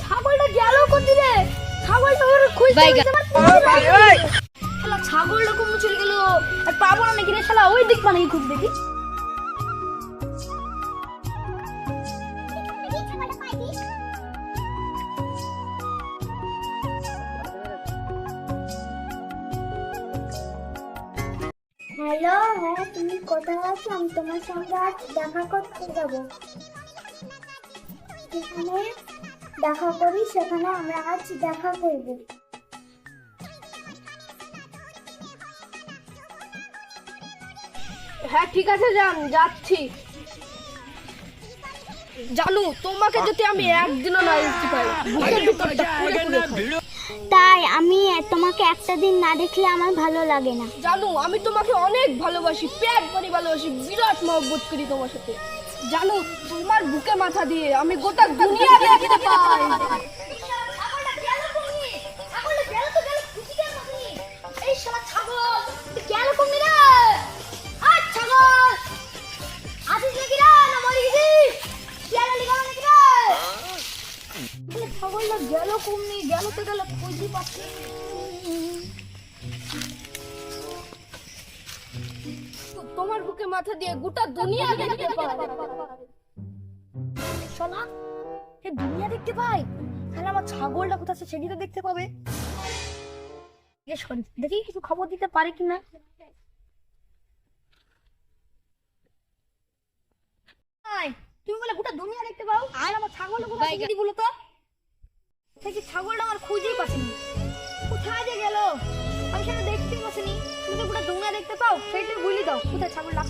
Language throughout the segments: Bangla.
ছাগলটা গেল কোথায় রে ছাগলটা শালা ছাগলটা কোন চলে গেল। আর পাবো না নাকি রে শালা, ওই দিক মানে খুঁজ দেখি। হ্যালো হ্যাঁ তুমি কোথায় আছো? আমি তোমার সঙ্গে আজ দেখা করতে যাব। যেখানে দেখা করি, সেখানে আমরা আজ দেখা করব। হ্যাঁ ঠিক আছে যান যাচ্ছি। জানু তোমাকে যদি আমি একদিনও না দেখতে পাই বুকের ভিতরটা পুড়ে পুড়ে তাই আমি তোমাকে একটা দিন না দেখলে আমার ভালো লাগে না। জানু আমি তোমাকে অনেক ভালোবাসি পেট ভরে ভালোবাসি বিরাট মহব্বত করি তোমার সাথে। জানু তোমার বুকে মাথা দিয়ে আমি গোটা দুনিয়া দেখতে পাই। ছাগলটা গেল কমনি গেল তো গেল খুঁজে পাচ্ছি তোমার বুকে মাথা দিয়ে গোটা দুনিয়া দেখতে পাই এ দুনিয়া দেখতে পাই তাহলে আমার ছাগলটা কোথায় তো দেখতে পাবে। দেখি কিছু খবর দিতে পারে কিনা? তুমি বলে গোটা দুনিয়া দেখতে পাও? আর আমার ছাগল কোথায় বলো তো। সেই ছাগলটা আমার খুঁজেই পাচ্ছিনি? কোথায় যে গেল? আমি সেটা দেখতে পাচ্ছিনি। তুমি তো পুরো দুঙ্গা দেখতে পাও সেটা ভুলি দাও কোথায় ছাগলটা?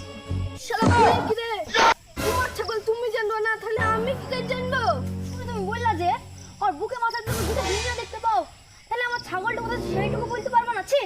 তোমার ছাগল তুমি জানো না তাহলে আমি কি করে জানব তুমি বললা যে ওর বুকে মাথার জন্য দেখতে পাও। তাহলে আমার ছাগলটা কোথায় সেইটুকু বলতে পারব না? ছি!